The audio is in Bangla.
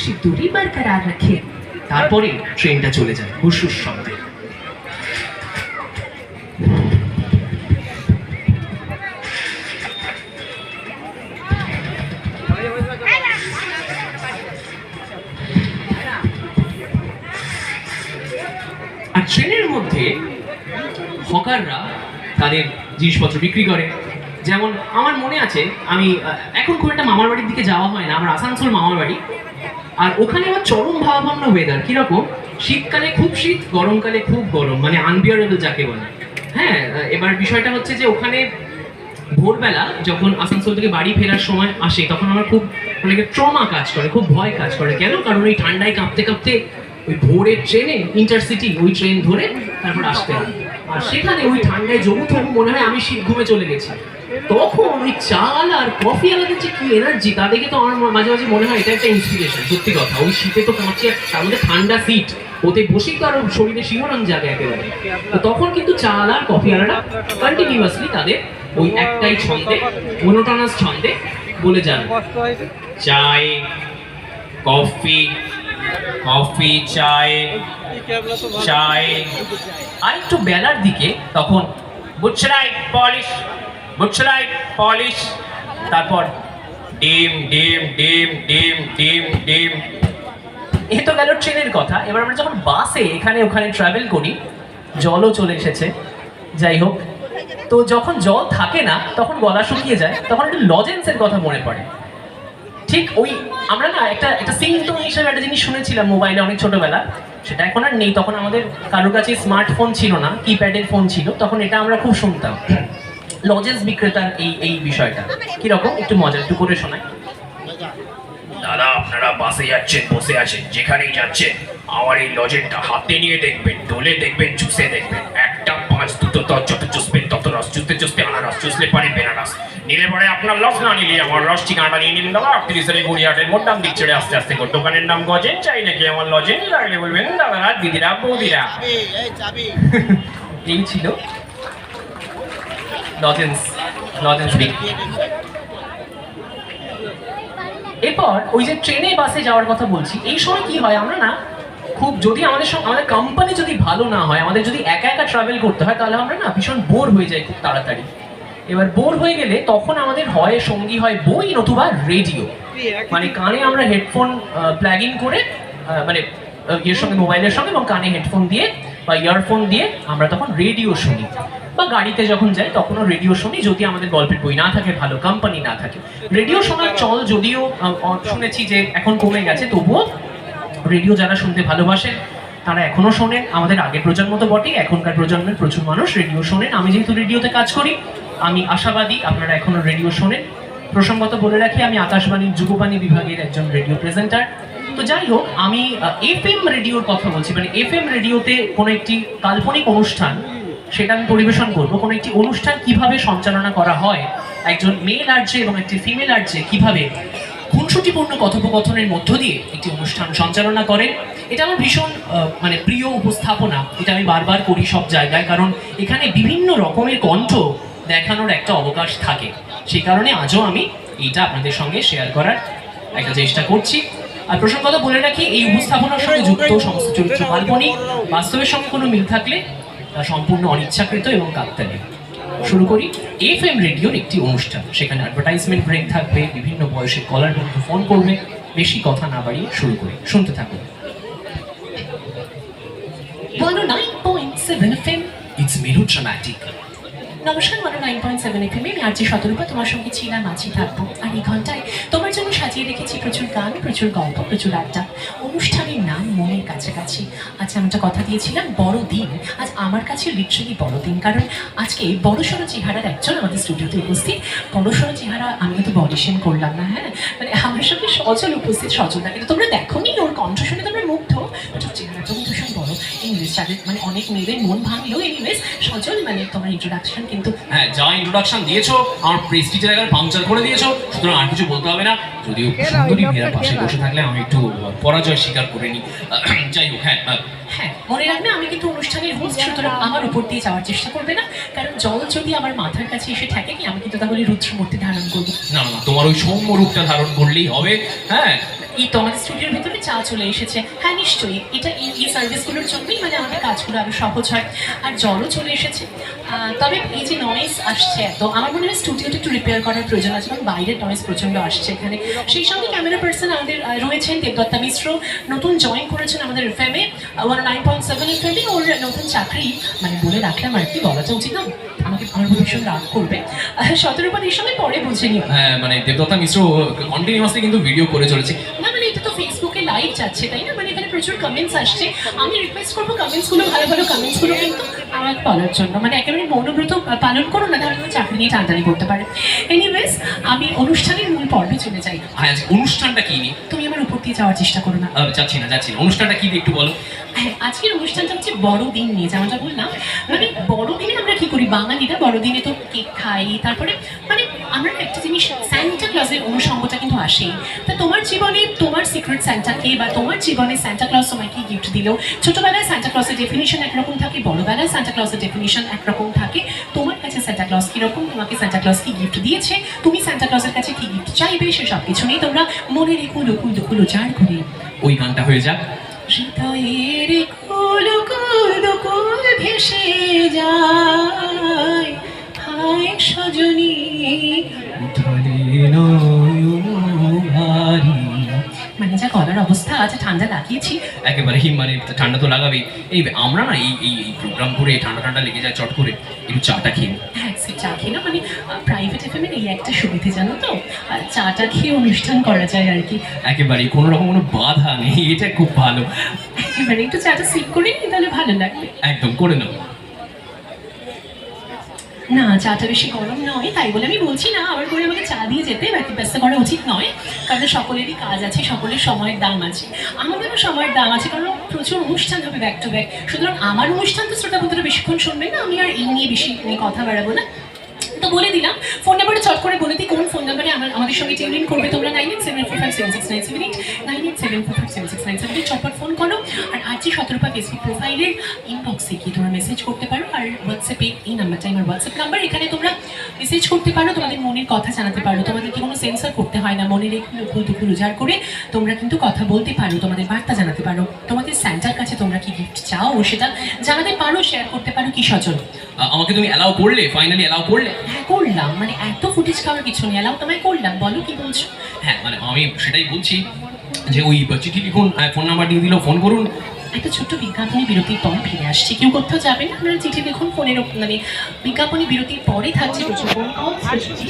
সে দড়ি বরকরার রাখে। তারপরে ট্রেনটা চলে যায় হুসুর শব্দে। আর ট্রেনের মধ্যে হকাররা তাদের জিনিসপত্র বিক্রি করে। যেমন আমার মনে আছে, আমি এখন খুব একটা মামার বাড়ির দিকে যাওয়া হয় না, আমার আসানসোল মামার বাড়ি। আর ওখানে আমার চরম ভাবাভাবনা ওয়েদার কীরকম? শীতকালে খুব শীত, গরমকালে খুব গরম মানে আনবিয়ারেবল যাকে বলে। হ্যাঁ এবার বিষয়টা হচ্ছে যে ওখানে ভোরবেলা যখন আসানসোল থেকে বাড়ি ফেরার সময় আসে, তখন আমার খুব মানে ট্রমা কাজ করে, খুব ভয় কাজ করে। কেন? কারণ ওই ঠান্ডায় কাঁপতে কাঁপতে ওই ভোরের ট্রেনে ইন্টারসিটি ওই ট্রেন ধরে তারপর আসতে হয়। আর সেখানে ওই ঠান্ডায় জমু থমু মনে হয় আমি শীত ঘুমে চলে গেছি। তখন ওই চাল আর কফি আলাদা যে কি এনার্জি তা দেখে তো আমার মাঝে মাঝে মনে হয় এটা একটা ইন্সপিরেশন সত্যি কথা। ওই শীতে তো কাঁপছে আর তার মধ্যে ঠান্ডা সিট ওতে বসেই তো আরও শরীরে শিহরণ জাগে একেবারে। তো তখন কিন্তু চাল আর কফি আলাদা কন্টিনিউয়াসলি তাদের ওই একটাই ছন্দে মনোটনাস ছন্দে বলে যান চায় কফি কফি চায় চায়। আর একটু বেলার দিকে তখন বুচ্ছরাই পলিশ বুচ্ছরাই পলিশ তারপর ডিম ডিম ডিম ডিম ডিম ডিম। এ তো গেল ট্রেনের কথা। এবার আমরা যখন বাসে এখানে ওখানে ট্রাভেল করি, জলও চলে এসেছে। যাই হোক, তো যখন জল থাকে না, তখন গলা শুকিয়ে যায়, তখন একটু লজেন্সের কথা মনে পড়ে। ঠিক ওই আমরা না একটা একটা সিমটম হিসেবে একটা জিনিস শুনেছিলাম মোবাইলে অনেক ছোটবেলা। সেটা এখন আর নেই। তখন আমাদের কারোর কাছে স্মার্টফোন ছিল না কিপ্যাডের ফোন ছিল। তখন এটা আমরা খুব শুনতাম। লজেন্স বিক্রেতার এই এই বিষয়টা। কীরকম? একটু মজা একটু করে শোনায় দাদা আপনারা বাসে যাচ্ছেন বসে আছেন যেখানেই যাচ্ছেন আমার এই লজেনটা হাতে নিয়ে দেখবেন ডোলে দেখবেন চুষে দেখবেন। একটা পাঁচ দুটো তত যত চুষবেন তত রস। চুষতে চুষতে আনারস চুষলে পারে বেনারস। নিলে পরে আপনার লস না নিলে আমার রস ঠিকানাটা নিয়ে নিলেন দাদা। তিরিশের গড়িয়াটের মোট দাম দিক ছেড়ে আস্তে আস্তে করে। দোকানের নাম গজেন চাই নাকি আমার লজেন লাগলে বলবেন দাদারা দিদিরা বৌদিরা। এই ছিল এরপর ওই যে ট্রেনে বাসে যাওয়ার কথা বলছি, এই সময় কি হয় আমরা না, খুব যদি আমাদের সঙ্গে, আমাদের কোম্পানি যদি ভালো না হয়, আমাদের যদি একা একা ট্রাভেল করতে হয়, তাহলে আমরা না ভীষণ বোর হয়ে যাই খুব তাড়াতাড়ি। এবার বোর হয়ে গেলে তখন আমাদের হয়, সঙ্গী হয় বই নতুবা রেডিও মানে কানে আমরা হেডফোন প্লাগ ইন করে মানে ইয়ের সঙ্গে মোবাইলের সঙ্গে এবং কানে হেডফোন দিয়ে বা ইয়ারফোন দিয়ে আমরা তখন রেডিও শুনি। বা গাড়িতে যখন যাই তখনও রেডিও শুনি, যদি আমাদের গল্পের বই না থাকে, ভালো কোম্পানি না থাকে। রেডিও শোনার চল যদিও শুনেছি যে এখন কমে গেছে, তবুও রেডিও যারা শুনতে ভালোবাসেন তারা এখনও শোনেন। আমাদের আগের প্রজন্ম তো বটেই, এখনকার প্রজন্মের প্রচুর মানুষ রেডিও শোনেন। আমি যেহেতু রেডিওতে কাজ করি, আমি আশাবাদী আপনারা এখনও রেডিও শোনেন। প্রসঙ্গত বলে রাখি, আমি আকাশবাণীর যুগবাণী বিভাগের একজন রেডিও প্রেজেন্টার তো যাই হোক, আমি এফ এম রেডিওর কথা বলছি। মানে এফ এম রেডিওতে কোনো একটি কাল্পনিক অনুষ্ঠান সেটা আমি পরিবেশন করব। কোনো একটি অনুষ্ঠান কীভাবে সঞ্চালনা করা হয়, একজন মেল আর্জে এবং একটি ফিমেল আর্জে কীভাবে খুনসুটিপূর্ণ কথোপকথনের মধ্য দিয়ে একটি অনুষ্ঠান সঞ্চালনা করেন, এটা আমার ভীষণ মানে প্রিয় উপস্থাপনা। এটা আমি বারবার করি সব জায়গায়, কারণ এখানে বিভিন্ন রকমের কণ্ঠ দেখানোর একটা অবকাশ থাকে। সেই কারণে আজও আমি এইটা আপনাদের সঙ্গে শেয়ার করার একটা চেষ্টা করছি। আর প্রসঙ্গত বলে রাখি, এই উপস্থাপনার সঙ্গে যুক্ত সমস্ত চরিত্র কাল্পনিক। বাস্তবের সঙ্গে কোনো মিল থাকলে সম্পূর্ণ অনিচ্ছাকৃত এবং কাকতালীয়। শুরু করি এফ এম রেডিওর একটি অনুষ্ঠান। সেখানে অ্যাডভার্টাইজমেন্ট ব্রেক থাকবে, বিভিন্ন বয়সের কলার বন্ধু ফোন করবে, বেশি কথা না বাড়িয়ে শুরু করি। শুনতে থাকুন। ড্রামাটিক নমস্কার মানে nine point seven F M আমি আরজি শতরূপা তোমার সঙ্গে ছিলাম, আছি থাকব। আর এই ঘন্টায় তোমার জন্য সাজিয়ে রেখেছি প্রচুর গান, প্রচুর গল্প, প্রচুর আড্ডা। অনুষ্ঠানের নাম মনের কাছাকাছি। আজ আমি একটা কথা দিয়েছিলাম, বড় দিন। আজ আমার কাছে লিটারেলি বড় দিন। কারণ আজকে বড় সড়ো চেহারার একজন আমাদের স্টুডিওতে উপস্থিত। বড় সড়ো চেহারা আমি কিন্তু বডিশন করলাম না হ্যাঁ? মানে আমার সঙ্গে সজল উপস্থিত সজল না। কিন্তু তোমরা দেখো নি ওর কণ্ঠ শুনে তোমরা মুগ্ধ? চেহারাটা কিন্তু ভীষণ ইংলিশ যাদের মানে অনেক মেয়েদের মন ভাঙলেও এনিওয়েজ সজল মানে তোমার ইন্ট্রোডাকশন কিন্তু হ্যাঁ যা ইন্ট্রোডাকশন দিয়েছ আমার প্রেস্টিজের পাংচার করে দিয়েছ সুতরাং আর কিছু বলতে হবে না। যদিও সুন্দরী মেয়েরা পাশে বসে থাকলে আমি একটু পরাজয় স্বীকার করে নিই। যাই হোক হ্যাঁ হ্যাঁ মনে রাখবে আমি কিন্তু অনুষ্ঠানের হোস্ট সুতরাং আমার উপর দিয়ে যাওয়ার চেষ্টা করবে না। কারণ জল যদি আমার মাথার কাছে এসে থাকে কি আমি কিন্তু তাহলে রুদ্রমূর্তি ধারণ করব। না না তোমার ওই সৌম্য রূপটা ধারণ করলেই হবে। হ্যাঁ এই তো আমাদের স্টুডিওর ভেতরে চা চলে এসেছে। হ্যাঁ নিশ্চয়ই। এটা এই এই সার্ভিসগুলোর জন্যই মানে আমাদের কাজগুলো আরও সহজ হয় আর জলও চলে এসেছে। তবে এই যে নয়েজ আসছে এত, আমার মনে হয় স্টুডিওটা একটু রিপেয়ার করার প্রয়োজন আছে, কারণ বাইরের নয়েজ প্রচণ্ড আসছে এখানে। সেই সঙ্গে ক্যামেরা পার্সন আমাদের রয়েছেন দেবদত্তা মিশ্র। নতুন জয়েন করেছেন আমাদের এফএমে ওয়ান নাইন পয়েন্ট সেভেন এফএমে ওর নতুন চাকরি মানে বলে রাখলাম আর কি, বলাটা উচিত না, আমাকে আমার ভীষণ রাগ করবে। সতেরোপাত এই সময় পরে বুঝে নিও। হ্যাঁ মানে দেবদত্তা মিশ্র কন্টিনিউয়াসলি কিন্তু ভিডিও করে চলেছে না মানে এটা তো ফেসবুকে লাইভ যাচ্ছে, তাই না? মানে এখানে প্রচুর কমেন্টস আসছে। আমি রিকোয়েস্ট করব কমেন্টসগুলো ভালো ভালো কমেন্টসগুলো কিন্তু আমাকে বলার জন্য। মানে একেবারে মৌনব্রত পালন করো না তাহলে চাকরি নিয়ে টানটানি করতে পারে এনিওয়েজ আমি অনুষ্ঠানের মূল পর্বে চলে যাই। হ্যাঁ অনুষ্ঠানটা কি নিয়ে? তুমি আমার উপর দিয়ে যাওয়ার চেষ্টা করো না। যাচ্ছি না যাচ্ছি না। অনুষ্ঠানটা কি একটু বলো? আজকের অনুষ্ঠানটা হচ্ছে বড়দিন নিয়ে যেমনটা বললাম। মানে বড়দিনে আমরা কি করি? বাঙালিরা বড়দিনে তো কেক খাই তারপরে মানে আমরা একটা জিনিস স্যান্টা ক্লাসের অনুষঙ্গটা কিন্তু আসেই। তা তোমার জীবনে তোমার সিক্রেট স্যান্টাকে বা তোমার জীবনে স্যান্টা ক্লজ তোমাকে গিফট দিল? ছোটবেলায় স্যান্টা ক্লজের ডেফিনিশন একরকম থাকে বড়বেলায় স্যান্টা ক্লজের ডেফিনিশন একরকম থাকে। তোমার কাছে স্যান্টা ক্লজ কীরকম? তোমাকে স্যান্টা ক্লজ কি গিফট দিয়েছে? তুমি স্যান্টা ক্লজের কাছে কি গিফট চাইবে? সে সব কিছু নিয়ে তোমরা মনে রেখো লুকুল দুকুল উচার করে। ওই গানটা হয়ে যাক। হৃদয়ের কুল ভেসে যায়। হায় সজনী। মানে যা গলার অবস্থা আছে ঠান্ডা লাগিয়েছি। একেবারে হিম মানে ঠান্ডা তো লাগাবেই। এই আমরা না এই এই প্রোগ্রাম করে ঠান্ডা ঠান্ডা লেগে যায় চট করে একটু চাটা খেয়ে হ্যাঁ চা খেয়ে না মানে প্রাইভেট এফএমের এই একটা সুবিধে জানো তো? আর চাটা খেয়ে অনুষ্ঠান করা যায় আর কি। একেবারে কোনো রকম কোনো বাধা নেই এটা খুব ভালো। এবারে একটু চাটা সিপ করে তাহলে ভালো লাগবে। একদম করে নেব না, চাটা বেশি গরম নয়, তাই বলে আমি বলছি না, আবার করে আমাকে চা দিয়ে যেতে ব্যস্ত করা উচিত নয়, কারণ সকলেরই কাজ আছে, সকলের সময়ের দাম আছে। আমাদেরও সময়ের দাম আছে, কারণ প্রচুর অনুষ্ঠান হবে ব্যাক টু ব্যাক সুতরাং আমার অনুষ্ঠান তো শ্রোতা বন্ধুরা বেশিক্ষণ শুনবে না, আমি আর এই নিয়ে বেশি কথা বাড়াবো না। বলে দিলাম। ফোন নাম্বারটা চট করে বলে দিই কোন ফোন নাম্বারে আমার আমাদের সঙ্গে টিউন ইন করবে তোমরা? Nine eight seven four five seven six nine seven eight. Nine eight seven four five seven six nine seven চটপট ফোন করো। আর যে সতেরোপা ফেসবুক প্রোফাইলের ইনবক্সে গিয়ে তোমরা মেসেজ করতে পারো। আর হোয়াটসঅ্যাপে এই নাম্বারটা আমার হোয়াটসঅ্যাপ নাম্বার এখানে তোমরা মেসেজ করতে পারো। তোমাদের মনের কথা জানাতে পারো। তোমাদেরকে কোনো সেন্সার করতে হয় না? মনের একটু দুপুর দুপুর উজাড় করে তোমরা কিন্তু কথা বলতে পারো তোমাদের বার্তা জানাতে পারো। তোমাদের স্যান্টার কাছে তোমরা কি গিফট চাও সেটা জানাতে পারো শেয়ার করতে পারো কি সচল? আমাকে তুমি অ্যালাউ করলে? ফাইনালি অ্যালাউ করলে? হ্যাঁ করলাম মানে এত ফুটেজ খাওয়ার কিছু নেই এলাম তোমায় করলাম বলো কি বলছো? হ্যাঁ মানে আমি সেটাই বলছি যে ওই চিঠি লিখুন ফোন নাম্বার দিয়ে দিল ফোন করুন। একটা ছোট্ট বিজ্ঞাপনী বিরতির পর ফিরে আসছি। কেউ কোথাও যাবে না? আপনারা চিঠি দেখুন ফোনের মানে বিজ্ঞাপনী বিরতির পরে থাকছে প্রচুর ফোন কল চিঠি